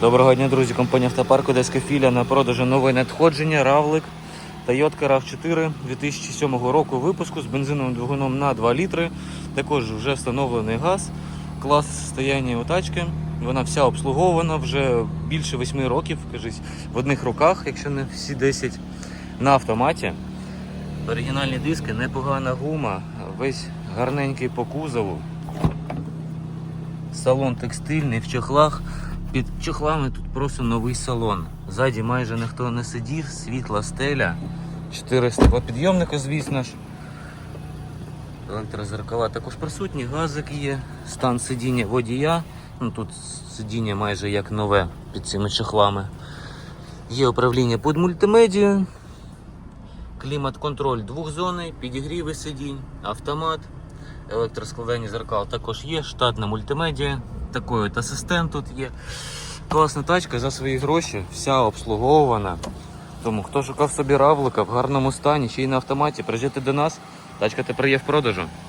Доброго дня, друзі. Компанія Автопарк Одеська філія на продажу нове надходження, равлик Toyota RAV4 2007 року випуску з бензиновим двигуном на 2 літри. Також вже встановлений газ, клас стояння у тачки. Вона вся обслугована вже більше 8 років, кажись, в одних руках, якщо не всі 10, на автоматі. Оригінальні диски, непогана гума, весь гарненький по кузову. Салон текстильний в чохлах. Під чохлами тут просто новий салон. Ззаді майже ніхто не сидів, світла стеля. 4 стеклопідйомника, звісно ж. Електрозеркала також присутні, газик є, стан сидіння водія. Ну, тут сидіння майже як нове під цими чохлами. Є управління під мультимедією, клімат-контроль двохзонний, підігріви сидінь, автомат, електроскладання зеркал також є, штатна мультимедіа, такий от асистент тут є. Класна тачка за свої гроші, вся обслуговувана. Тому хто шукав собі равлика в гарному стані, ще й на автоматі, приїжджайте до нас. Тачка тепер є в продажу.